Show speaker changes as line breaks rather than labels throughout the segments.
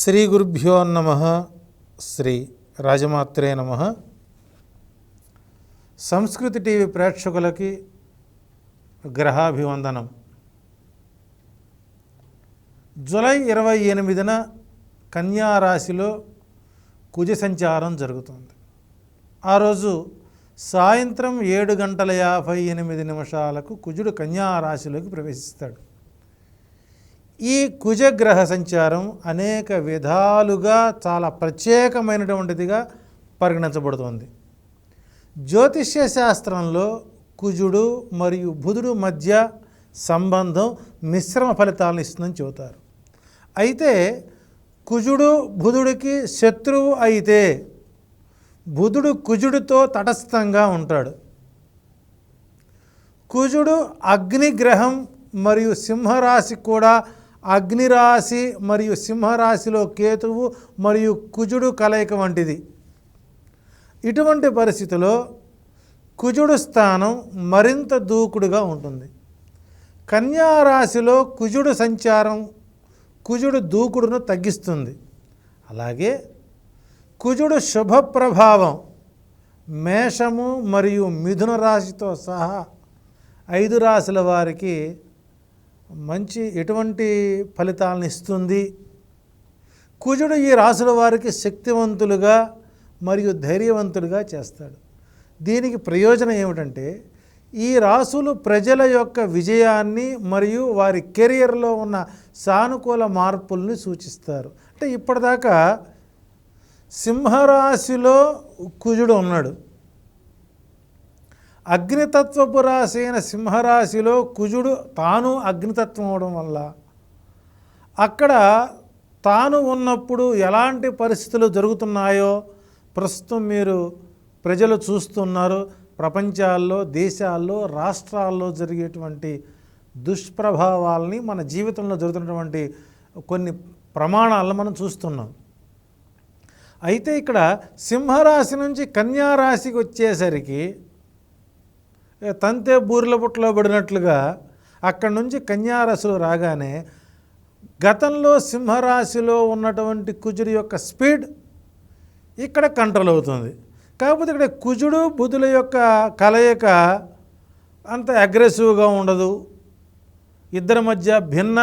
శ్రీ గురుభ్యో నమ శ్రీ రాజమాత్రే నమ. సంస్కృతి టీవీ ప్రేక్షకులకి గ్రహాభివందనం. జూలై ఇరవై ఎనిమిదిన కన్యా రాశిలో కుజ సంచారం జరుగుతుంది. ఆ రోజు సాయంత్రం ఏడు గంటల యాభై ఎనిమిది నిమిషాలకు కుజుడు కన్యారాశిలోకి ప్రవేశిస్తాడు. ఈ కుజగ్రహ సంచారం అనేక విధాలుగా చాలా ప్రత్యేకమైనటువంటిదిగా పరిగణించబడుతుంది. జ్యోతిష్య శాస్త్రంలో కుజుడు మరియు బుధుడు మధ్య సంబంధం మిశ్రమ ఫలితాలను ఇస్తుందని చెబుతారు. అయితే కుజుడు బుధుడికి శత్రువు అయితే బుధుడు కుజుడితో తటస్థంగా ఉంటాడు. కుజుడు అగ్నిగ్రహం మరియు సింహరాశి కూడా అగ్నిరాశి మరియు సింహరాశిలో కేతువు మరియు కుజుడు కలయిక వంటిది. ఇటువంటి పరిస్థితిలో కుజుడు స్థానం మరింత దూకుడుగా ఉంటుంది. కన్యా రాశిలో కుజుడు సంచారం కుజుడు దూకుడును తగ్గిస్తుంది. అలాగే కుజుడు శుభ ప్రభావం మేషము మరియు మిథున రాశితో సహా ఐదు రాశుల వారికి మంచి ఎటువంటి ఫలితాలను ఇస్తుంది? కుజుడు ఈ రాశుల వారికి శక్తివంతులుగా మరియు ధైర్యవంతులుగా చేస్తాడు. దీనికి ప్రయోజనం ఏమిటంటే ఈ రాసులు ప్రజల యొక్క విజయాన్ని మరియు వారి కెరియర్లో ఉన్న సానుకూల మార్పుల్ని సూచిస్తారు. అంటే ఇప్పటిదాకా సింహరాశిలో కుజుడు ఉన్నాడు. అగ్నితత్వపు రాశి అయిన సింహరాశిలో కుజుడు తాను అగ్నితత్వం అవడం వల్ల. అక్కడ తాను ఉన్నప్పుడు ఎలాంటి పరిస్థితులు జరుగుతున్నాయో ప్రస్తుతం మీరు ప్రజలు చూస్తున్నారు. ప్రపంచాల్లో దేశాల్లో రాష్ట్రాల్లో జరిగేటువంటి దుష్ప్రభావాల్ని మన జీవితంలో జరుగుతున్నటువంటి కొన్ని ప్రమాణాలను మనం చూస్తున్నాం. అయితే ఇక్కడ సింహరాశి నుంచి కన్యా రాశికి వచ్చేసరికి తంతే బూరెల పుట్టలో పడినట్లుగా అక్కడి నుంచి కన్యారాశిలో రాగానే గతంలో సింహరాశిలో ఉన్నటువంటి కుజుడి యొక్క స్పీడ్ ఇక్కడ కంట్రోల్ అవుతుంది. కాకపోతే ఇక్కడ కుజుడు బుధుల యొక్క కలయిక అంత అగ్రెసివ్గా ఉండదు. ఇద్దరి మధ్య భిన్న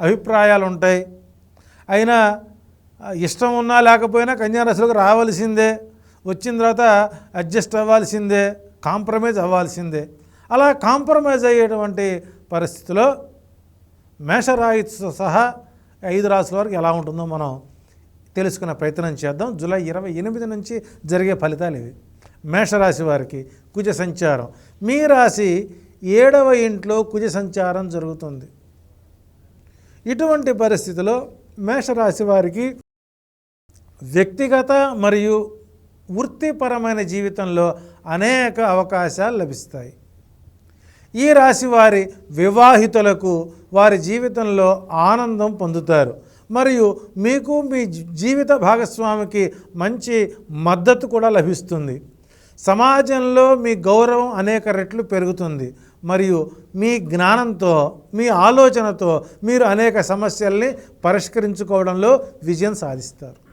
అభిప్రాయాలు ఉంటాయి. అయినా ఇష్టం ఉన్నా లేకపోయినా కన్యారాశిలోకి రావాల్సిందే. వచ్చిన తర్వాత అడ్జస్ట్ అవ్వాల్సిందే. కాంప్రమైజ్ అవ్వాల్సిందే. అలా కాంప్రమైజ్ అయ్యేటువంటి పరిస్థితిలో మేషరాయితో సహా ఐదు రాసుల వరకు ఎలా ఉంటుందో మనం తెలుసుకునే ప్రయత్నం చేద్దాం. జూలై ఇరవై ఎనిమిది నుంచి జరిగే ఫలితాలు ఇవి. మేషరాశి వారికి కుజ సంచారం. మీ రాశి ఏడవ ఇంట్లో కుజ సంచారం జరుగుతుంది. ఇటువంటి పరిస్థితిలో మేషరాశి వారికి వ్యక్తిగత మరియు వృత్తిపరమైన జీవితంలో అనేక అవకాశాలు లభిస్తాయి. ఈ రాశి వారి వివాహితులకు వారి జీవితంలో ఆనందం పొందుతారు. మరియు మీకు మీ జీవిత భాగస్వామికి మంచి మద్దతు కూడా లభిస్తుంది. సమాజంలో మీ గౌరవం అనేక రెట్లు పెరుగుతుంది. మరియు మీ జ్ఞానంతో మీ ఆలోచనతో మీరు అనేక సమస్యల్ని పరిష్కరించుకోవడంలో విజయం సాధిస్తారు.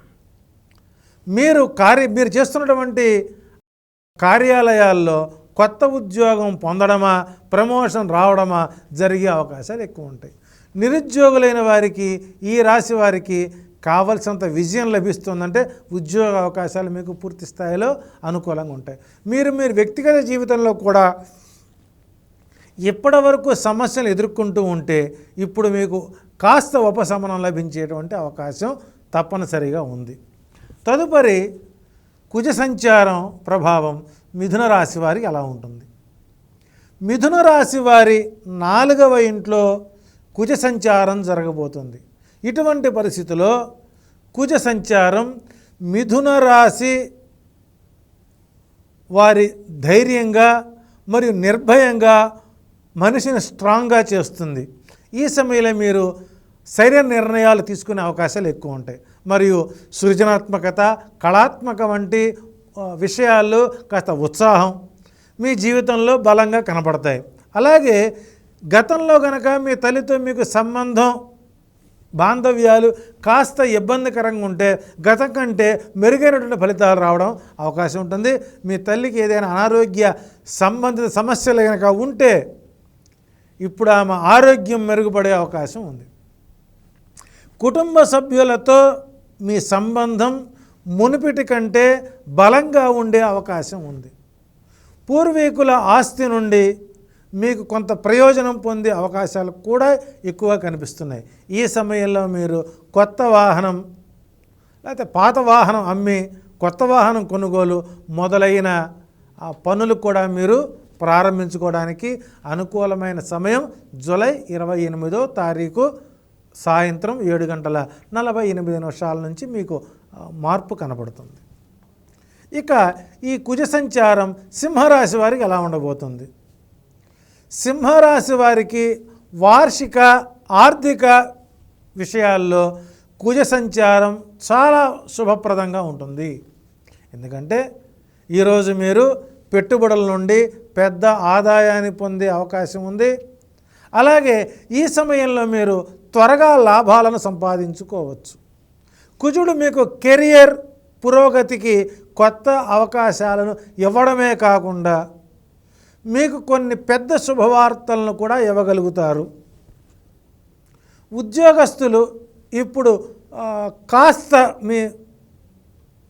మీరు కార్య మీరు చేస్తున్నటువంటి కార్యాలయాల్లో కొత్త ఉద్యోగం పొందడమా ప్రమోషన్ రావడమా జరిగే అవకాశాలు ఎక్కువ ఉంటాయి. నిరుద్యోగులైన వారికి ఈ రాశి వారికి కావలసినంత విజయం లభిస్తుందంటే ఉద్యోగ అవకాశాలు మీకు పూర్తి స్థాయిలో అనుకూలంగా ఉంటాయి. మీరు మీరు వ్యక్తిగత జీవితంలో కూడా ఇప్పటివరకు సమస్యలు ఎదుర్కొంటూ ఉంటే ఇప్పుడు మీకు కాస్త ఉపశమనం లభించేటువంటి అవకాశం తప్పనిసరిగా ఉంది. తదుపరి కుజ సంచారం ప్రభావం మిథున రాశి వారికి ఎలా ఉంటుంది. మిథున రాశి వారి నాలుగవ ఇంట్లో కుజ సంచారం జరగబోతుంది. ఇటువంటి పరిస్థితిలో కుజ సంచారం మిథున రాశి వారి ధైర్యంగా మరియు నిర్భయంగా మనిషిని స్ట్రాంగ్గా చేస్తుంది. ఈ సమయంలో మీరు సరైన నిర్ణయాలు తీసుకునే అవకాశాలు ఎక్కువ ఉంటాయి. మరియు సృజనాత్మకత కళాత్మక వంటి విషయాల్లో కాస్త ఉత్సాహం మీ జీవితంలో బలంగా కనపడతాయి. అలాగే గతంలో గనక మీ తల్లితో మీకు సంబంధం బాంధవ్యాలు కాస్త ఇబ్బందికరంగా ఉంటే గతం కంటే మెరుగైనటువంటి ఫలితాలు రావడం అవకాశం ఉంటుంది. మీ తల్లికి ఏదైనా అనారోగ్య సంబంధిత సమస్యలు కనుక ఉంటే ఇప్పుడు ఆమె ఆరోగ్యం మెరుగుపడే అవకాశం ఉంది. కుటుంబ సభ్యులతో మీ సంబంధం మునుపిటి కంటే బలంగా ఉండే అవకాశం ఉంది. పూర్వీకుల ఆస్తి నుండి మీకు కొంత ప్రయోజనం పొందే అవకాశాలు కూడా ఎక్కువ కనిపిస్తున్నాయి. ఈ సమయంలో మీరు కొత్త వాహనం లేకపోతే పాత వాహనం అమ్మి కొత్త వాహనం కొనుగోలు మొదలైన ఆ పనులు కూడా మీరు ప్రారంభించుకోవడానికి అనుకూలమైన సమయం జూలై ఇరవై ఎనిమిదో తారీఖు సాయంత్రం ఏడు గంటల నలభై ఎనిమిది నిమిషాల నుంచి మీకు మార్పు కనబడుతుంది. ఇక ఈ కుజ సంచారం సింహరాశి వారికి ఎలా ఉండబోతుంది? సింహరాశి వారికి వార్షిక ఆర్థిక విషయాల్లో కుజ సంచారం చాలా శుభప్రదంగా ఉంటుంది. ఎందుకంటే ఈరోజు మీరు పెట్టుబడుల నుండి పెద్ద ఆదాయాన్ని పొందే అవకాశం ఉంది. అలాగే ఈ సమయంలో మీరు త్వరగా లాభాలను సంపాదించుకోవచ్చు. కుజుడు మీకు కెరియర్ పురోగతికి కొత్త అవకాశాలను ఇవ్వడమే కాకుండా మీకు కొన్ని పెద్ద శుభవార్తలను కూడా ఇవ్వగలుగుతారు. ఉద్యోగస్తులు ఇప్పుడు కాస్త మీ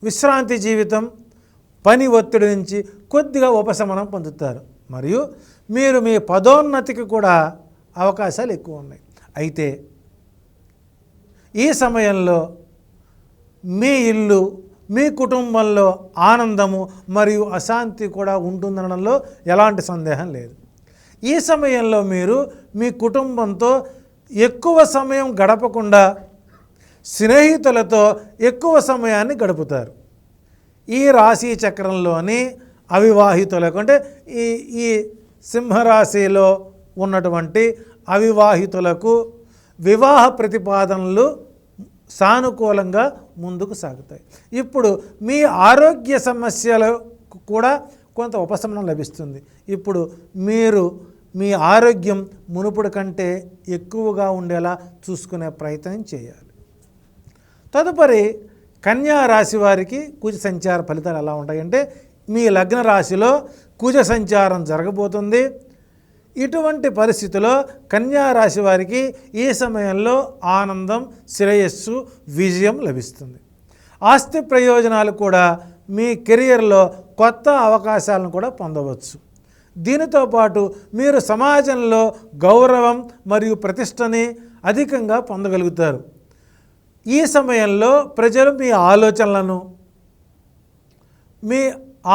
విశ్రాంతి జీవితం పని ఒత్తిడి నుంచి కొద్దిగా ఉపశమనం పొందుతారు. మరియు మీరు మీ పదోన్నతికి కూడా అవకాశాలు ఎక్కువ ఉన్నాయి. అయితే ఈ సమయంలో మీ ఇల్లు మీ కుటుంబంలో ఆనందము మరియు అశాంతి కూడా ఉంటుందనడంలో ఎలాంటి సందేహం లేదు. ఈ సమయంలో మీరు మీ కుటుంబంతో ఎక్కువ సమయం గడపకుండా స్నేహితులతో ఎక్కువ సమయాన్ని గడుపుతారు. ఈ రాశి చక్రంలోని అవివాహితులకు అంటే ఈ ఈ సింహరాశిలో ఉన్నటువంటి అవివాహితులకు వివాహ ప్రతిపాదనలు సానుకూలంగా ముందుకు సాగుతాయి. ఇప్పుడు మీ ఆరోగ్య సమస్యలకు కూడా కొంత ఉపశమనం లభిస్తుంది. ఇప్పుడు మీరు మీ ఆరోగ్యం మునుపుడు కంటే ఎక్కువగా ఉండేలా చూసుకునే ప్రయత్నం చేయాలి. తదుపరి కన్యా రాశి వారికి కుజ సంచార ఫలితాలు ఎలా ఉంటాయంటే మీ లగ్న రాశిలో కుజ సంచారం జరగబోతుంది. ఇటువంటి పరిస్థితిలో కన్యా రాశి వారికి ఈ సమయంలో ఆనందం శ్రేయస్సు విజయం లభిస్తుంది. ఆస్తి ప్రయోజనాలు కూడా మీ కెరియర్లో కొత్త అవకాశాలను కూడా పొందవచ్చు. దీనితో పాటు మీరు సమాజంలో గౌరవం మరియు ప్రతిష్టని అధికంగా పొందగలుగుతారు. ఈ సమయంలో ప్రజలు మీ ఆలోచనలను మీ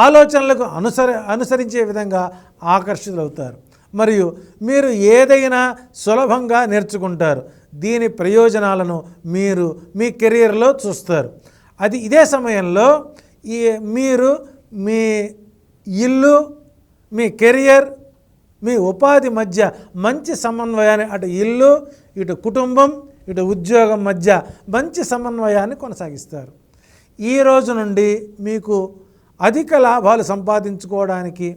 ఆలోచనలకు అనుసర అనుసరించే విధంగా ఆకర్షితులవుతారు. మరియు మీరు ఏదైనా సులభంగా నేర్చుకుంటారు. దీని ప్రయోజనాలను మీరు మీ కెరియర్లో చూస్తారు. అది ఇదే సమయంలో ఈ మీరు మీ ఇల్లు మీ కెరియర్ మీ ఉపాధి మధ్య మంచి సమన్వయాన్ని అటు ఇల్లు ఇటు కుటుంబం ఇటు ఉద్యోగం మధ్య మంచి సమన్వయాన్ని కొనసాగిస్తారు. ఈ రోజు నుండి మీకు అధిక లాభాలు సంపాదించుకోవడానికి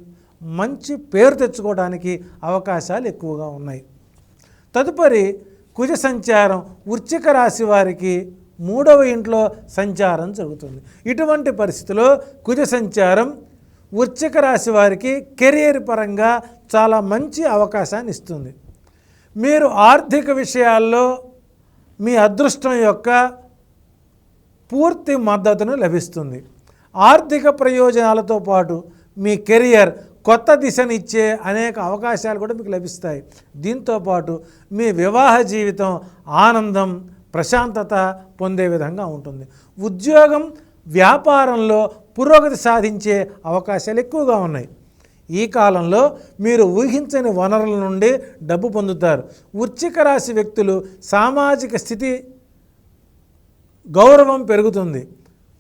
మంచి పేరు తెచ్చుకోవడానికి అవకాశాలు ఎక్కువగా ఉన్నాయి. తదుపరి కుజ సంచారం వృచ్చిక రాశి వారికి మూడవ ఇంట్లో సంచారం జరుగుతుంది. ఇటువంటి పరిస్థితిలో కుజ సంచారం వృచ్చిక రాశి వారికి కెరియర్ పరంగా చాలా మంచి అవకాశాన్ని ఇస్తుంది. మీరు ఆర్థిక విషయాల్లో మీ అదృష్టం యొక్క పూర్తి మద్దతును లభిస్తుంది. ఆర్థిక ప్రయోజనాలతో పాటు మీ కెరియర్ కొత్త దిశనిచ్చే అనేక అవకాశాలు కూడా మీకు లభిస్తాయి. దీంతో పాటు మీ వివాహ జీవితం ఆనందం ప్రశాంతత పొందే విధంగా ఉంటుంది. ఉద్యోగం వ్యాపారంలో పురోగతి సాధించే అవకాశాలు ఎక్కువగా ఉన్నాయి. ఈ కాలంలో మీరు ఊహించని వనరుల నుండి డబ్బు పొందుతారు. వృచ్చిక రాశి వ్యక్తులు సామాజిక స్థితి గౌరవం పెరుగుతుంది.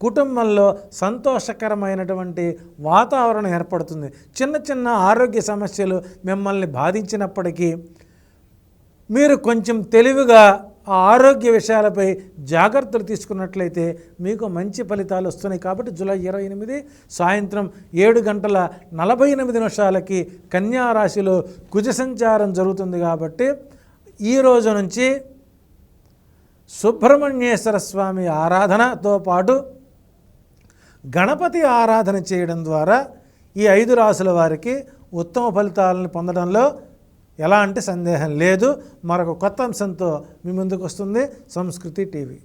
కుటుంబంలో సంతోషకరమైనటువంటి వాతావరణం ఏర్పడుతుంది. చిన్న చిన్న ఆరోగ్య సమస్యలు మిమ్మల్ని బాధించినప్పటికీ మీరు కొంచెం తెలివిగా ఆ ఆరోగ్య విషయాలపై జాగ్రత్తలు తీసుకున్నట్లయితే మీకు మంచి ఫలితాలు వస్తున్నాయి. కాబట్టి జూలై ఇరవై ఎనిమిది సాయంత్రం ఏడు గంటల నలభై ఎనిమిది నిమిషాలకి కన్యా రాశిలో కుజ సంచారం జరుగుతుంది కాబట్టి ఈ రోజు నుంచి సుబ్రహ్మణ్యేశ్వర స్వామి ఆరాధనతో పాటు గణపతి ఆరాధన చేయడం ద్వారా ఈ ఐదు రాసుల వారికి ఉత్తమ ఫలితాలను పొందడంలో ఎలాంటి సందేహం లేదు. మరొక కొత్త అంశంతో మీ ముందుకు వస్తుంది సంస్కృతి టీవీ.